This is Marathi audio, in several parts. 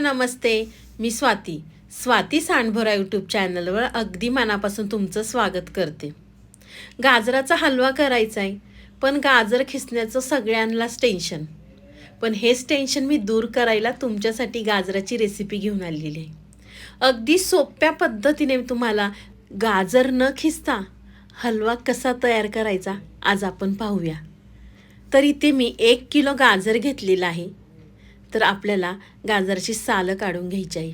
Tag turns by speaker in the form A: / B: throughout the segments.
A: नमस्ते मी स्वाती. स्वाती सांडभोरा यूट्यूब चॅनलवर अगदी मनापासून तुमचं स्वागत करते. गाजराचा हलवा करायचा आहे पण गाजर खिसण्याचं सगळ्यांनाच टेन्शन पण हेच टेन्शन मी दूर करायला तुमच्यासाठी गाजराची रेसिपी घेऊन आलेली आहे. अगदी सोप्या पद्धतीने मी तुम्हाला गाजर न खिसता हलवा कसा तयार करायचा आज आपण पाहूया. तर इथे मी एक किलो गाजर घेतलेला आहे. तर आपल्याला गाजरची सालं काढून घ्यायची आहे.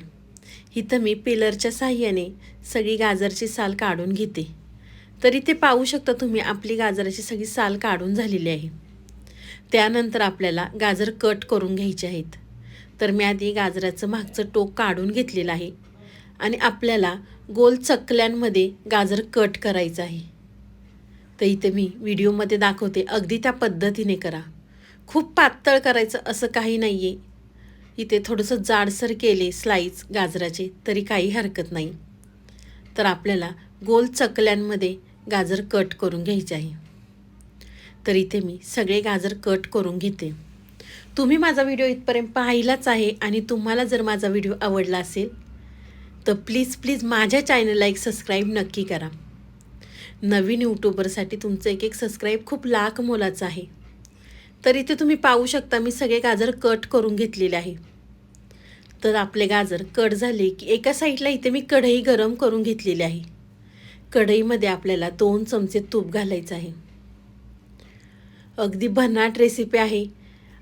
A: इथं मी पिलरच्या साह्याने सगळी गाजरची साल काढून घेते. तर इथे पाहू शकता तुम्ही आपली गाजराची सगळी साल काढून झालेली आहे. त्यानंतर आपल्याला गाजर कट करून घ्यायचे आहेत. तर मी आधी गाजराचं मागचं टोक काढून घेतलेलं आहे आणि आपल्याला गोल चकल्यांमध्ये गाजर कट करायचं आहे. तर इथे मी व्हिडिओमध्ये दाखवते अगदी त्या पद्धतीने करा. खूप पातळ करायचं असं काही नाही आहे इथे थोडंसं जाडसर केले स्लाईस गाजराचे तरी काही हरकत नाही. तर आपल्याला गोल चकल्यांमध्ये गाजर कट करून घ्यायचे आहे. तर इथे मी सगळे गाजर कट करून घेते. तुम्ही माझा व्हिडिओ इथपर्यंत पाहिलाच आहे आणि तुम्हाला जर माझा व्हिडिओ आवडला असेल तर प्लीज प्लीज माझ्या चॅनलला एक सबस्क्राईब नक्की करा. नवीन यूट्यूबरसाठी तुमचं एक एक सबस्क्राईब खूप लाख मोलाचं आहे. तर इथे तुम्ही पाहू शकता मी सगळे गाजर कट करून घेतलेले आहे. तर आपले गाजर कट झाले की एका साईडला इथे मी कढई गरम करून घेतलेली आहे. कढईमध्ये आपल्याला दोन चमचे तूप घालायचं आहे. अगदी भन्नाट रेसिपी आहे.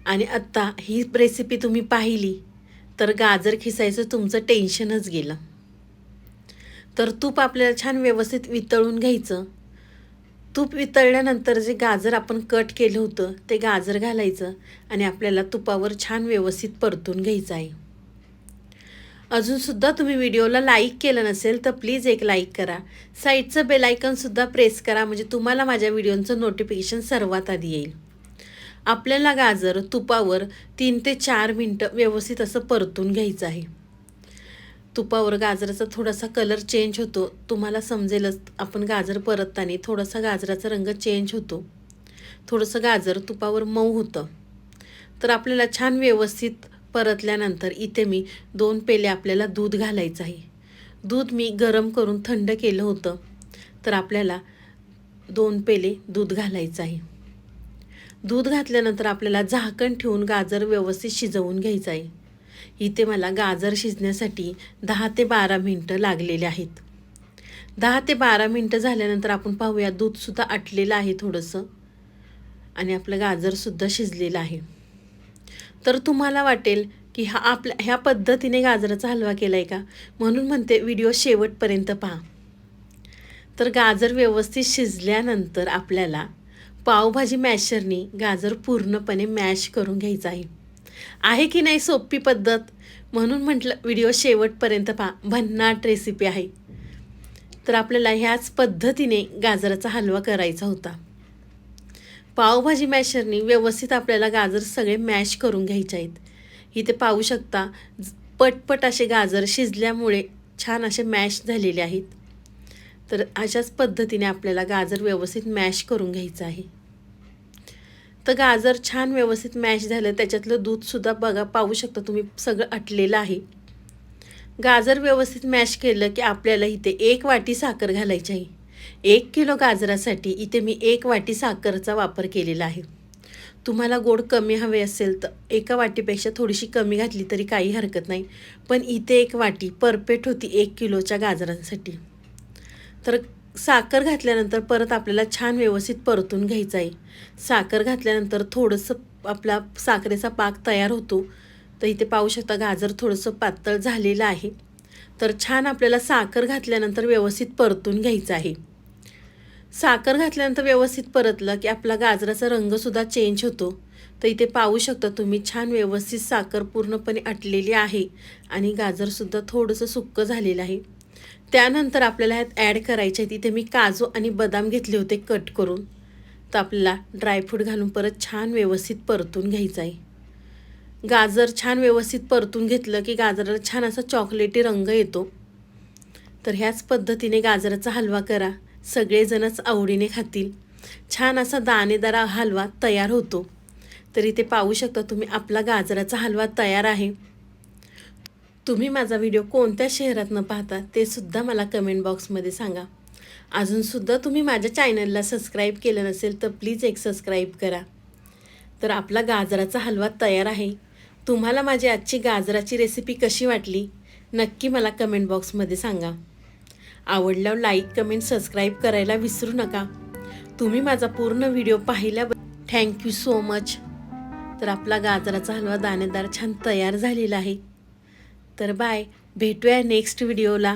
A: आणि आत्ता ही रेसिपी तुम्ही पाहिली तर गाजर खिसायचं तुमचं टेन्शनच गेलं. तर तूप आपल्याला छान व्यवस्थित वितळून घ्यायचं. तूप वितळल्यानंतर जे गाजर आपण कट केलं होतं ते गाजर घालायचं आणि आपल्याला तुपावर छान व्यवस्थित परतून घ्यायचं आहे. अजूनसुद्धा तुम्ही व्हिडिओला लाईक केलं नसेल तर प्लीज एक लाईक करा. साईडचं बेलायकनसुद्धा प्रेस करा म्हणजे तुम्हाला माझ्या व्हिडिओचं नोटिफिकेशन सर्वात आधी येईल. आपल्याला गाजर तुपावर तीन ते चार मिनटं व्यवस्थित असं परतून घ्यायचं आहे. तुपावर गाजराचा थोडासा कलर चेंज होतो. तुम्हाला समजेलच आपण गाजर परतताना थोडासा गाजराचा रंग चेंज होतो. थोडंसं गाजर तुपावर मऊ होतं. तर आपल्याला छान व्यवस्थित परतल्यानंतर इथे मी दोन पेले आपल्याला दूध घालायचं आहे. दूध मी गरम करून थंड केलं होतं. तर आपल्याला दोन पेले दूध घालायचं आहे. दूध घातल्यानंतर आपल्याला झाकण ठेवून गाजर व्यवस्थित शिजवून घ्यायचं आहे. इथे मला गाजर शिजण्यासाठी दहा ते बारा मिनटं लागलेले आहेत. दहा ते बारा मिनटं झाल्यानंतर आपण पाहूया दूधसुद्धा आटलेलं आहे थोडंसं. आणि आपलं गाजरसुद्धा शिजलेलं आहे. तर तुम्हाला वाटेल की हा आपल्या ह्या पद्धतीने गाजराचा हलवा केला आहे का? म्हणून म्हणते व्हिडिओ शेवटपर्यंत पहा. तर गाजर व्यवस्थित शिजल्यानंतर आपल्याला पावभाजी मॅशरनी गाजर पूर्णपणे मॅश करून घ्यायचं आहे. आहे की नाही सोपी पद्धत? म्हणून म्हटलं व्हिडिओ शेवटपर्यंत पहा. भन्नाट रेसिपी आहे. तर आपल्याला ह्याच पद्धतीने गाजराचा हलवा करायचा होता. पावभाजी मॅशरनी व्यवस्थित आपल्याला गाजर सगळे मॅश करून घ्यायचे आहेत. इथे पाहू शकता पटपट असे गाजर शिजल्यामुळे छान असे मॅश झालेले आहेत. तर अशाच पद्धतीने आपल्याला गाजर व्यवस्थित मॅश करून घ्यायचं आहे. तर गाजर छान व्यवस्थित मॅश झालं त्याच्यातलं दूधसुद्धा बघा पाहू शकता तुम्ही सगळं आटलेलं आहे. गाजर व्यवस्थित मॅश केलं की आपल्याला इथे एक वाटी साखर घालायची आहे. एक किलो गाजरासाठी इथे मी एक वाटी साखरचा वापर केलेला आहे. तुम्हाला गोड कमी हवे असेल तर एका वाटीपेक्षा थोडीशी कमी घातली तरी काही हरकत नाही. पण इथे एक वाटी परफेक्ट होती एक किलोच्या गाजरांसाठी. तर साखर घातल्यानंतर परत आपल्याला छान व्यवस्थित परतून घ्यायचं आहे. साखर घातल्यानंतर थोडंसं आपला साखरेचा पाक तयार होतो. तर इथे पाहू शकता गाजर थोडंसं पातळ झालेलं आहे. तर छान आपल्याला साखर घातल्यानंतर व्यवस्थित परतून घ्यायचं आहे. साखर घातल्यानंतर व्यवस्थित परतलं की आपला गाजराचा रंगसुद्धा चेंज होतो. तर इथे पाहू शकता तुम्ही छान व्यवस्थित साखर पूर्णपणे आटलेली आहे आणि गाजरसुद्धा थोडंसं सुक्क झालेलं आहे. त्यानंतर आपल्याला ह्यात ॲड करायचे आहे. तिथे मी काजू आणि बदाम घेतले होते कट करून. तर आपल्याला ड्रायफ्रूट घालून परत छान व्यवस्थित परतून घ्यायचं आहे. गाजर छान व्यवस्थित परतून घेतलं की गाजराला छान असा चॉकलेटी रंग येतो. तर ह्याच पद्धतीने गाजराचा हलवा करा. सगळेजणच आवडीने खातील. छान असा दाणेदार हलवा तयार होतो. तर इथे पाहू शकता तुम्ही आपला गाजराचा हलवा तयार आहे. तुम्ही माझा व्हिडिओ कोणत्या शहरातनं पाहता ते सुद्धा मला कमेंट बॉक्समध्ये सांगा. अजूनसुद्धा तुम्ही माझ्या चॅनलला सबस्क्राईब केलं नसेल तर प्लीज एक सबस्क्राईब करा. तर आपला गाजराचा हलवा तयार आहे. तुम्हाला माझी आजची गाजराची रेसिपी कशी वाटली नक्की मला कमेंट बॉक्समध्ये सांगा. आवडल्यावर लाईक कमेंट सबस्क्राईब करायला विसरू नका. तुम्ही माझा पूर्ण व्हिडिओ पाहिल्या थँक्यू सो मच तर आपला गाजराचा हलवा दाणेदार छान तयार झालेला आहे. तर बाय. भेटूया नेक्स्ट व्हिडिओला